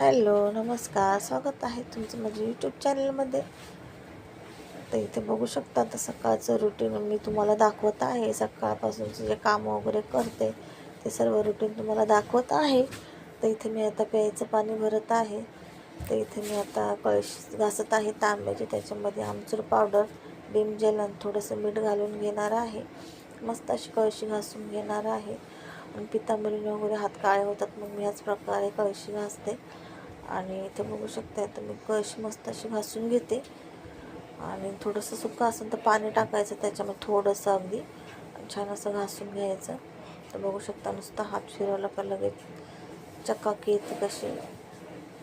Hello नमस्कार. स्वागत आहे तुमचं माझ्या यूट्यूब चॅनलमध्ये तर इथे बघू शकता आता सकाळचं रुटीन मी तुम्हाला दाखवत आहे. सकाळपासूनचे जे कामं वगैरे करते ते सर्व रुटीन तुम्हाला दाखवत आहे. तर इथे मी आता प्यायचं पाणी भरत आहे. तर इथे मी आता कळशी घासत आहे तांब्याची. त्याच्यामध्ये आमचूर पावडर बिम जेल आणि थोडंसं मीठ घालून घेणार आहे. मस्त अशी कळशी घासून घेणार आहे. आणि पितांबरीने वगैरे हात काळे होतात मग मी ह्याच प्रकारे कळशी घासते. आणि इथे बघू शकता तर मी कशी मस्त अशी घासून घेते. आणि थोडंसं सुकं असेल तर पाणी टाकायचं त्याच्यामध्ये थोडंसं अगदी. छान असं घासून घ्यायचं. तर बघू शकता नुसतं हात फिरवला का लगेच चकाकी येते कशी.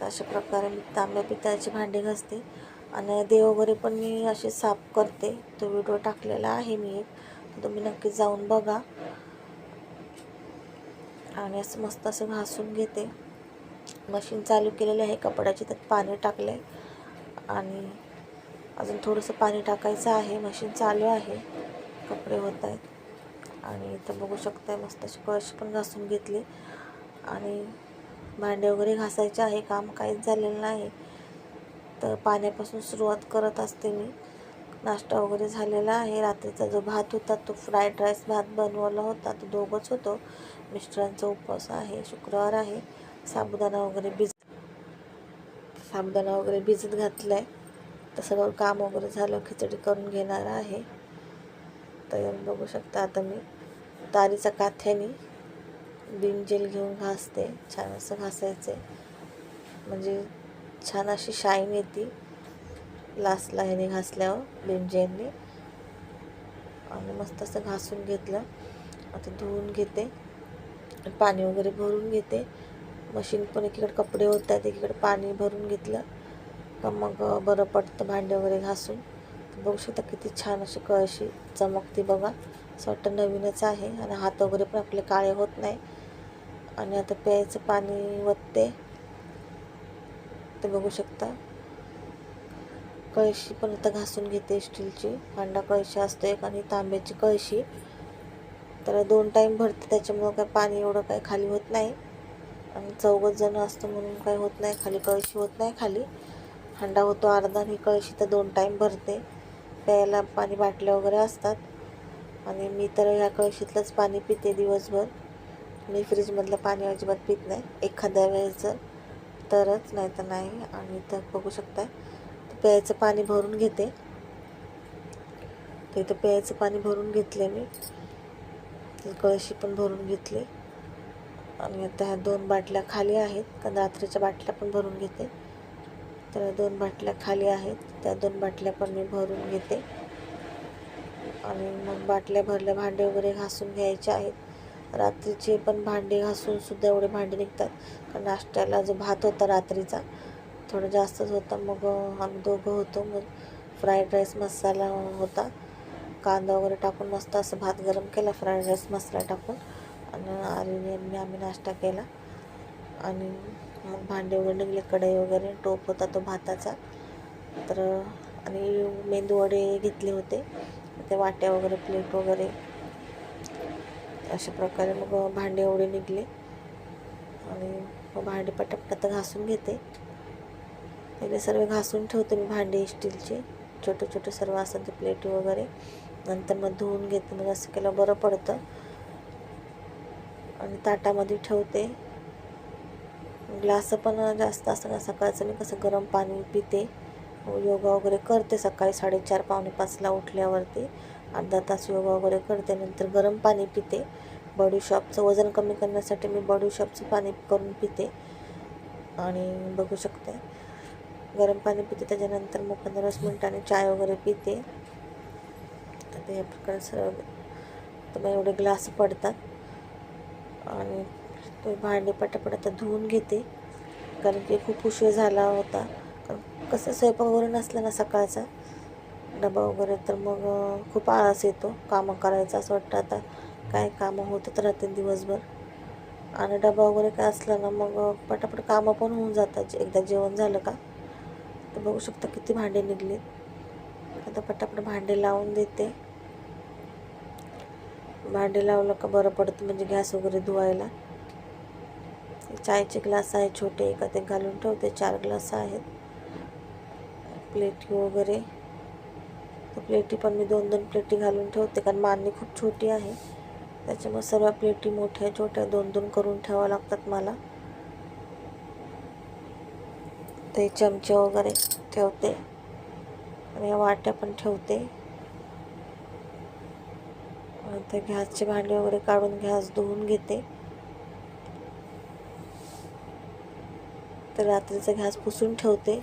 तर अशा प्रकारे मी तांब्या पितळाची भांडी घासते. आणि देव वगैरे पण मी अशी साफ करते. तो व्हिडिओ टाकलेला आहे मी एक. तुम्ही नक्की जाऊन बघा. आणि असं मस्त असं घासून घेते. मशीन चालू केलेली आहे. कपड्याची त्यात पाणी टाकलं. आहे आणि अजून थोडंसं पाणी टाकायचं आहे. मशीन चालू आहे. कपडे होत आहेत. आणि इथं बघू शकताय मस्त अशी कळशी पण घासून घेतली. आणि भांडे वगैरे घासायचे आहे. काम काहीच झालेलं नाही. तर पाण्यापासून सुरुवात करत असते मी. नाश्ता वगैरे झालेला आहे. रात्रीचा जो भात होता तो फ्राईड राईस भात बनवला होता. तो दोघंच होतो. मिस्टरांचा उपवास आहे. शुक्रवार आहे. साबुदाणा वगैरे भिज साबुदाणा वगैरे भिजत घातला आहे तर सगळं काम वगैरे झालं खिचडी करून घेणार आहे. तर बघू शकता आता मी. तारीचा काथ्याने बिम जेल घेऊन घासते छान असं घासायचे म्हणजे छान अशी शाईन येते. लास्टला ह्याने घासल्यावर बिम आणि मस्त असं घासून घेतलं. आता धुवून घेते. पाणी वगैरे भरून घेते. मशीन पण एकीकडे कपडे होत आहेत एकीकडे पाणी भरून घेतलं. का मग बरं पडतं भांडे वगैरे घासून. बघू शकता किती छान अशी कळशी चमकते बघा. असं वाटतं नवीनच आहे आणि हात वगैरे पण आपले काळे होत नाही. आणि आता प्यायचं पाणी वतते. ते बघू शकता. कळशी पण आता घासून घेते स्टीलची. हांडा कळशी असतो एक आणि तांब्याची कळशी. तर दोन टाईम भरते त्याच्यामुळं काय पाणी एवढं काही खाली होत नाही. आणि चौघच जण असतं म्हणून काही होत नाही. खाली कळशी होत नाही खाली. हंडा होतो अर्धा आणि कळशी तर दोन टाईम भरते. प्यायला पाणी बाटल्या वगैरे असतात. आणि मी तर ह्या कळशीतलंच पाणी पिते दिवसभर. मी फ्रीजमधलं पाणी अजिबात पित नाही. एखाद्या वेळेचं तरच नाही तर नाही. आणि इथं बघू शकताय. प्यायचं पाणी भरून घेते. तर इथं प्यायचं पाणी भरून घेतले मी. कळशी पण भरून घेतली. आणि आता ह्या दोन बाटल्या खाली आहेत. कारण रात्रीच्या बाटल्या पण भरून घेते. तर दोन बाटल्या खाली आहेत. त्या दोन बाटल्या पण मी भरून घेते. आणि मग बाटल्या भरल्या भांडे वगैरे घासून घ्यायचे आहेत. रात्रीचे पण भांडे घासून सुद्धा एवढे भांडे निघतात. कारण नाश्त्याला जो भात होता रात्रीचा थोडं जास्तच होता. मग आम्ही दोघं होतो. मग फ्राईड राईस मसाला होता. कांदा वगैरे टाकून मस्त असं भात गरम केला. फ्राईड राईस मसाला टाकून. आणि आर्यने आम्ही नाश्ता केला. आणि मग भांडे वगैरे निघले कढई वगैरे टोप होता तो भाताचा. तर आणि मेंदू वडे घेतले होते. ते वाट्या वगैरे प्लेट वगैरे. अशा प्रकारे मग भांडे एवढे निघले. आणि मग भांडे पटापट घासून घेते. पहिले सर्व घासून ठेवते मी भांडे स्टीलचे. छोटे छोटे सर्व असतात ते प्लेटी वगैरे. नंतर मग धुवून घेते. म्हणजे असं केलं बरं पडतं. आणि ताटामध्ये ठेवते. ग्लास पण जास्त असताना सकाळचं मी कसं गरम पाणी पिते. योगा वगैरे करते सकाळी साडेचार पावणे पाचला उठल्यावरती. अर्धा तास योगा वगैरे करते नंतर गरम पाणी पिते. बॉडीशॉपचं वजन कमी करण्यासाठी मी बॉडीशॉपचं पाणी करून पिते. आणि बघू शकते. गरम पाणी पिते त्याच्यानंतर मग पंधराच मिनटाने चाय वगैरे पिते. आता या प्रकारे सर्व तर मग एवढे ग्लास पडतात. आणि ते भांडे पटापट आता धुवून घेते. कारण की खूप उशीर झाला होता. कारण कसं स्वयंपाक वगैरे नसला ना सकाळचा. डबा वगैरे तर मग खूप आळस येतो. कामं करायचं असं वाटतं आता. काय कामं होतच राहते दिवसभर. आणि डबा वगैरे काय असला ना मग पटापट कामं पण होऊन जातात. एकदा जेवण झालं का तर बघू शकता किती भांडे निघले आता पटापट भांडे लावून देते. भांडे लावलं का बरं पडतं म्हणजे गॅस वगैरे धुवायला. चायचे ग्लास आहे छोटे एकात एक घालून ठेवते चार ग्लास आहेत. प्लेटी वगैरे. तर प्लेटी पण मी दोन दोन प्लेटी घालून ठेवते कारण मांडणी खूप छोटी आहे. त्याच्यामुळे सर्व प्लेटी मोठ्या छोट्या दोन दोन करून ठेवावं लागतात मला. ते चमचे वगैरे ठेवते. आणि या वाट्या पण ठेवते. ते गॅसचे भांडे वगैरे काढून गॅस धुवून घेते. तर रात्रीचा गॅस पुसून ठेवते.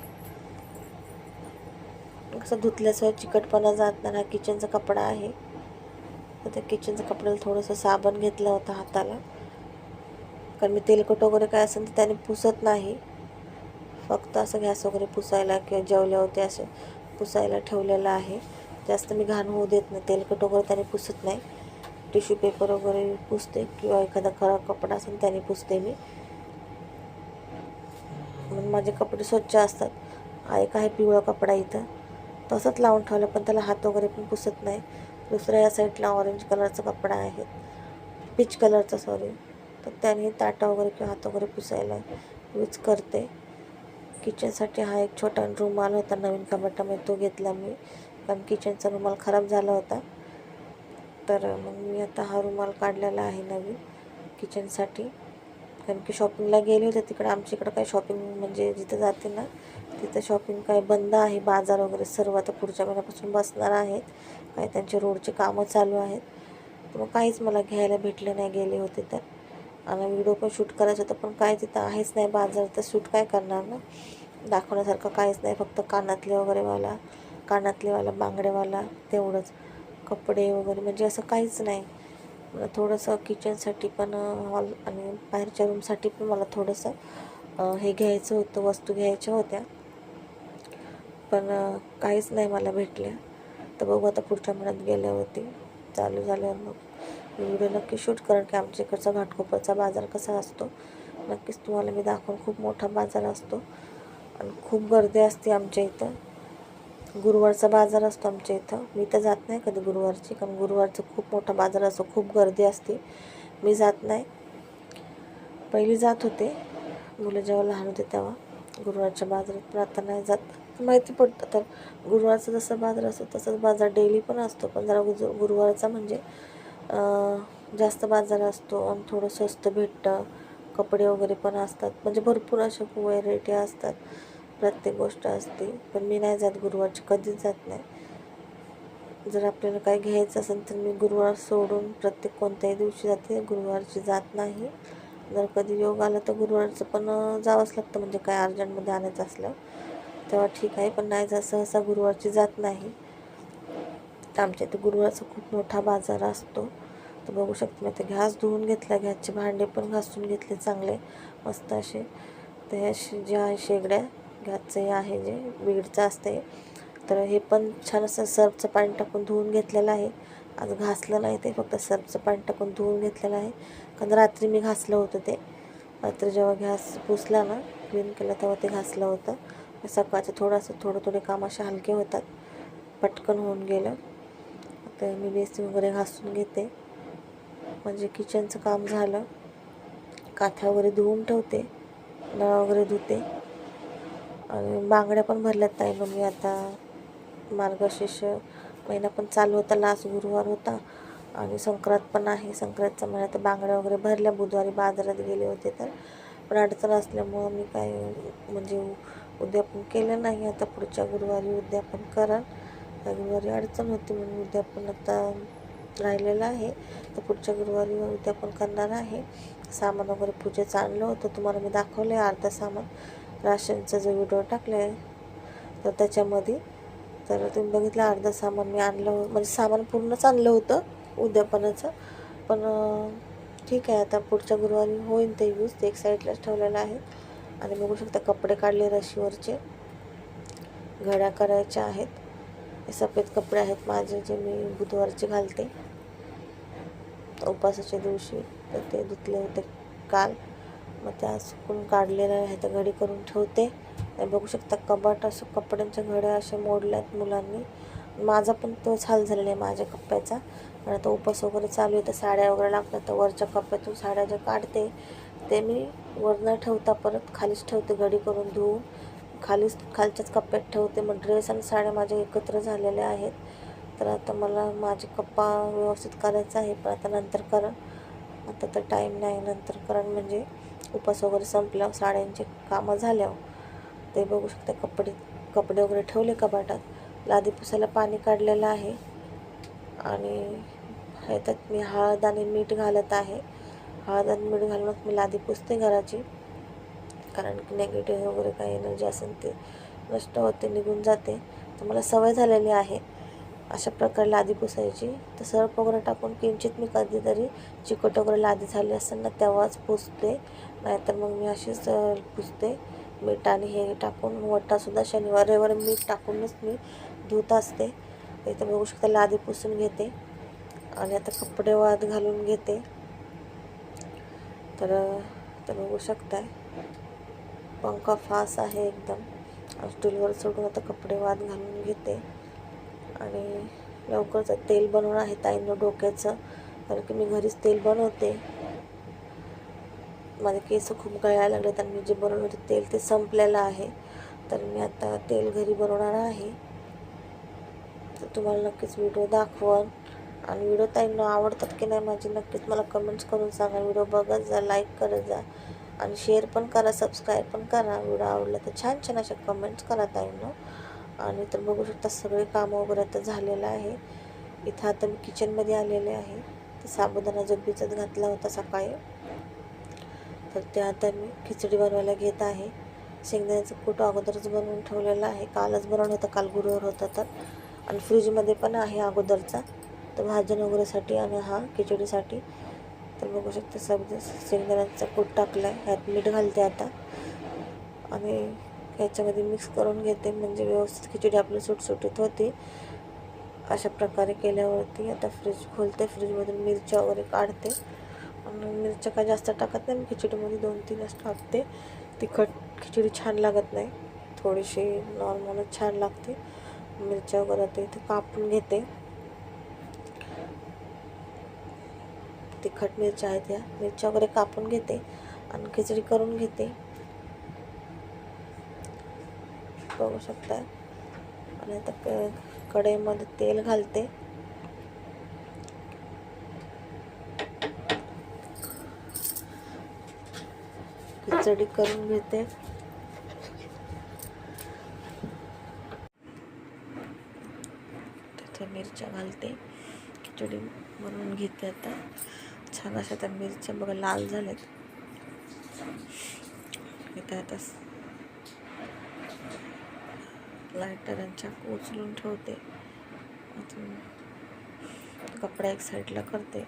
कसं धुतल्याशिवाय चिकटपणा जात नाही हा किचनचा कपडा आहे. तर त्या किचनचा कपड्याला थोडंसं साबण घेतलं होतं हाताला. कारण मी तेलकट वगैरे काय असेल तर त्याने पुसत नाही. फक्त असं गॅस वगैरे पुसायला किंवा जेवल्या असं पुसायला ठेवलेलं आहे. जास्त मी घाण होऊ देत नाही तेलकट वगैरे त्याने पुसत नाही. टिश्यू पेपर वगैरे पुसते किंवा एखादा खराब कपडा असेल त्याने पुसते मी. म्हणून माझे कपडे स्वच्छ असतात. एक आहे पिवळा कपडा इथं. तसंच लावून ठेवलं पण त्याला हात वगैरे पण पुसत नाही. दुसऱ्या या साईडला ऑरेंज कलरचा कपडा आहे. पीच कलरचा सॉरी तर त्याने ताटा वगैरे किंवा हात वगैरे पुसायला यूज करते. किचनसाठी हा एक छोटा रुमाल होता नवीन कपाटामध्ये तो घेतला मी. कारण किचनचा रुमाल खराब झाला होता. तर मग मी आता हा रुमाल काढलेला आहे नवीन किचनसाठी कारण की शॉपिंगला गेले होते तिकडे आमच्या इकडं काही शॉपिंग म्हणजे जिथं जाते ना तिथं शॉपिंग काय बंद आहे. बाजार वगैरे सर्व आता पुढच्या महिन्यापासून बसणार आहेत. काही त्यांचे रोडचे कामं चालू आहेत. तर मग काहीच मला घ्यायला भेटले नाही गेले होते तर. आणि व्हिडिओ पण शूट करायचं होतं पण काय तिथं आहेच नाही बाजार तर शूट काय करणार ना? दाखवण्यासारखं काहीच नाही फक्त कानातले वगैरेवाला कानातलेवाला बांगडेवाला तेवढंच. कपडे वगैरे म्हणजे असं काहीच नाही. मला थोडंसं किचनसाठी पण हॉल आणि बाहेरच्या रूमसाठी पण मला थोडंसं हे घ्यायचं होतं वस्तू घ्यायच्या होत्या. पण काहीच नाही मला भेटल्या. तर बघू आता पुढच्या महिन्यात गेल्यावरती चालू झाल्यावर मग व्हिडिओ नक्की शूट कारण की आमच्या इकडचा घाटकोपरचा बाजार कसा असतो नक्कीच तुम्हाला मी दाखवून खूप मोठा बाजार असतो. आणि खूप गर्दी असते आमच्या इथं. गुरुवारचा बाजार असतो आमच्या इथं. मी तर जात नाही कधी गुरुवारची कारण गुरुवारचं खूप मोठा बाजार असतो खूप गर्दी असते. मी जात नाही. पहिली जात होते. मुलं जेव्हा लहान होते तेव्हा गुरुवारच्या बाजारात पण आता नाही जात. माहिती पडतं तर गुरुवारचा जसा बाजार असतो तसाच बाजार डेली पण असतो. पण जरा गुजु गुरुवारचा म्हणजे जास्त बाजार असतो आणि थोडं स्वस्त भेटतं. कपडे वगैरे पण असतात. म्हणजे भरपूर अशा व्हरायटी असतात. प्रत्येक गोष्ट असते पण मी नाही जात गुरुवारची कधीच जात नाही. जर आपल्याला काही घ्यायचं असेल तर मी गुरुवार सोडून प्रत्येक कोणत्याही दिवशी जाते गुरुवारची जात नाही. जर कधी योग आला तर गुरुवारचं पण जावंच लागतं म्हणजे काय अर्जंटमध्ये आणायचं असलं तेव्हा ठीक आहे पण नाही जा सहसा गुरुवारची जात नाही. तर आमच्या इथे गुरुवारचा खूप मोठा बाजार असतो. तर बघू शकते मी ते घास धुवून घेतला घ्यासचे भांडे पण घासून घेतले चांगले मस्त असे. ते ह्या ज्या आहे शेगड्या गॅसचं हे आहे जे बीडचं असते. तर हे पण छान असं सर्फचं पाणी टाकून धुवून घेतलेलं आहे. आज घासलं नाही ते फक्त सर्फचं पाणी टाकून धुवून घेतलेलं आहे. कारण रात्री मी घासलं होतं ते. रात्री जेव्हा गॅस पुसला ना क्लीन केलं तेव्हा ते घासलं होतं. सकाळचं थोडंसं थोडं थोडे काम असे हलके होतात. पटकन होऊन गेलं. तर मी बेसिन वगैरे घासून घेते. म्हणजे किचनचं काम झालं. काथ्या वगैरे धुवून ठेवते. नळ वगैरे धुते. आणि बांगड्या पण भरल्यात ताई. मग मी आता मार्गशीर्ष महिना पण चालू होता. लास्ट गुरुवार होता. आणि संक्रांत पण आहे. संक्रांतचा महिन्यात बांगड्या वगैरे भरल्या. बुधवारी बाजारात गेले होते तर पण अडचण असल्यामुळं मी काय म्हणजे उद्यापन केलं नाही. आता पुढच्या गुरुवारी उद्यापन करा गुरुवारी अडचण होती म्हणून उद्यापन आता राहिलेलं आहे. तर पुढच्या गुरुवारी उद्यापन करणार आहे. सामान वगैरे पूजेचं आणलं होतं. तुम्हाला मी दाखवलं आहे अर्धा सामान. राशनचा जो व्हिडिओ टाकला आहे तर त्याच्यामध्ये तर तुम्ही बघितलं अर्धं सामान मी आणलं म्हणजे सामान पूर्णच आणलं होतं उद्यापनाचं. पण ठीक आहे आता पुढच्या गुरुवारी होईल ते यूज ते एक साईडलाच ठेवलेलं आहे. आणि बघू शकता कपडे काढले रशीवरचे. घड्या करायच्या आहेत. हे सफेद कपडे आहेत माझे जे मी बुधवारचे घालते. उपासाच्या दिवशी तर ते धुतले होते काल. मग त्या सुकून काढलेल्या ह्याच्या तर घडी करून ठेवते. बघू शकता कबाट असं कपड्यांच्या घड्या असे मोडल्यात मुलांनी. माझा पण तोच हाल झालेला आहे माझ्या कप्प्याचा. आणि आता उपास वगैरे चालू आहे तर साड्या वगैरे लागतात तर वरच्या कप्प्यातून साड्या ज्या काढते ते मी वर न ठेवता परत खालीच ठेवते घडी करून धुवून. खालीच खालच्याच कप्प्यात ठेवते मग ड्रेस आणि साड्या माझ्या एकत्र झालेल्या आहेत. तर आता मला माझे कप्पा व्यवस्थित करायचा आहे पण आता नंतर करा. आता तर टाईम नाही नंतर करण म्हणजे उपास वगैरे संपल्यावर साड्यांचे कामं झाल्यावर ते बघू शकता कपडे कपडे वगैरे ठेवले कपाटात लादी पुसायला पाणी काढलेलं आहे. आणि ह्याच्यात मी हळद आणि मीठ घालत आहे. हळद आणि मीठ घालूनच मी लादी पुसते घराची. कारण की नेगेटिव्ह वगैरे काही एनर्जी असेल ते नष्ट होते निघून जाते. तर मला सवय झालेली आहे. अशा प्रकारे लादी पुसायची. तर सर्व वगैरे टाकून किंचित मी कधीतरी चिकट वगैरे लादी झाली असताना ना तेव्हाच पुसते. नाहीतर मग मी अशीच पुसते. मीठ आणि हे टाकून वटासुद्धा शनिवार रविवार मीठ टाकूनच मी धुत असते. इथं बघू शकता लादी पुसून घेते. आणि आता कपडे वाद घालून घेते. तर तर बघू शकताय. पंखा फास आहे एकदम. स्टूलवर सोडून आता कपडे वाद घालून घेते. आणि लवकरच तेल बनवणं आहे ताईंना डोक्याचं. कारण की मी घरीच तेल बनवते. माझे केस खूप गळायला लागले आणि मी जे बनवलं होतं तेल ते संपलेलं आहे. तर मी आता तेल घरी बनवणार आहे. तर तुम्हाला नक्कीच व्हिडिओ दाखवन. आणि व्हिडिओ ताईंना आवडतात की नाही माझी नक्कीच मला कमेंट्स करून सांगा. व्हिडिओ बघत जा लाईक करत जा. आणि शेअर पण करा सबस्क्राईब पण करा. व्हिडिओ आवडला तर छान छान अशा कमेंट्स करा ताईंनो. आणि तर बघू शकता सगळे कामं वगैरे आता झालेलं आहे. इथं आता मी किचनमध्ये आलेले आहे. तर साबुदाणा जो भिजत घातला होता सकाळी तर ते आता मी खिचडी बनवायला घेत आहे. शेंगदाण्याचं कूट अगोदरच बनवून ठेवलेलं आहे. कालच बनवलं होतं काल गुरुवार होता तर. आणि फ्रीजमध्ये पण आहे अगोदरचा. तर भाजन वगैरेसाठी आणि हा खिचडीसाठी. तर बघू शकता सब शेंगदाण्याचा कूट टाकला आहे ह्यात मीठ घालते आता. आणि ह्याच्यामध्ये मिक्स करून घेते. म्हणजे व्यवस्थित खिचडी आपली सुटसुटीत होते. अशा प्रकारे केल्यावरती आता फ्रीज खोलते. फ्रीजमधून मिरच्या वगैरे काढते. आणि मिरच्या काय जास्त टाकत नाही. मी खिचडीमध्ये दोन तीनच टाकते. तिखट खिचडी छान लागत नाही. थोडीशी नॉर्मलच छान लागते. मिरच्या वगैरे ते इथे कापून घेते. तिखट मिरच्या आहेत या. मिरच्या वगैरे कापून घेते. आणि खिचडी करून घेते. बघू शकता आणि आता क कढईमध्ये तेल घालते. खिचडी करून घेते. त्याच्या मिरच्या घालते. खिचडी बनवून घेते आता. छान अशा त्या मिरच्या बघा लाल झाल्यात. लायटरांच्या उचलून ठेवते. अजून कपडा एक साईडला करते.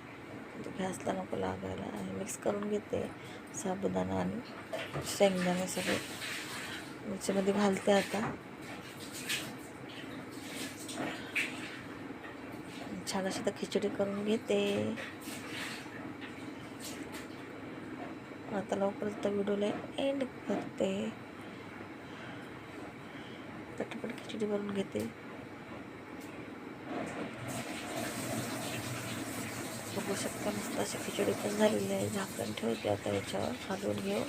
तो नको लागायला. आणि मिक्स करून घेते साबुदाणा आणि शेंगदाणे सगळे. मिरचीमध्ये घालते आता. छान अशी तर खिचडी करून घेते. आता लवकरच त्या व्हिडिओला एंड करते पटपट खिचडी बनवून घेते. बघू शकता मस्त अशी खिचडी पण झालेली आहे. झाकण ठेवते आता याच्यावर. हलवून घेऊ.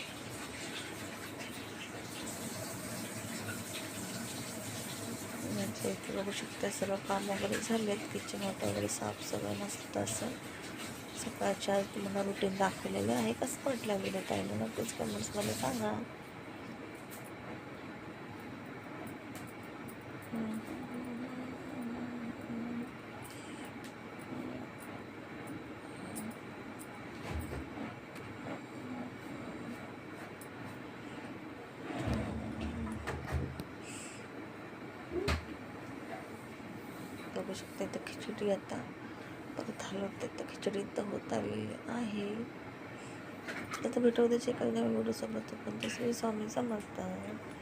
इथे बघू शकता सर्व काम वगैरे झालेत किचन वगैरे साफ सगळं मस्त असं. सकाळच्या आज तुम्हाला रुटीन दाखवलेलं आहे कसं वाटलं व्हिडिओ टाईम नक्कीच कमेंट्समध्ये सांगा. बघू शकता इथं खिचडी आता परत हलवते तर खिचडी तर होत आलेली आहे आता भेटू द्यायचे काही नवीन व्हिडिओ सोबत पण तसं स्वामी समजतात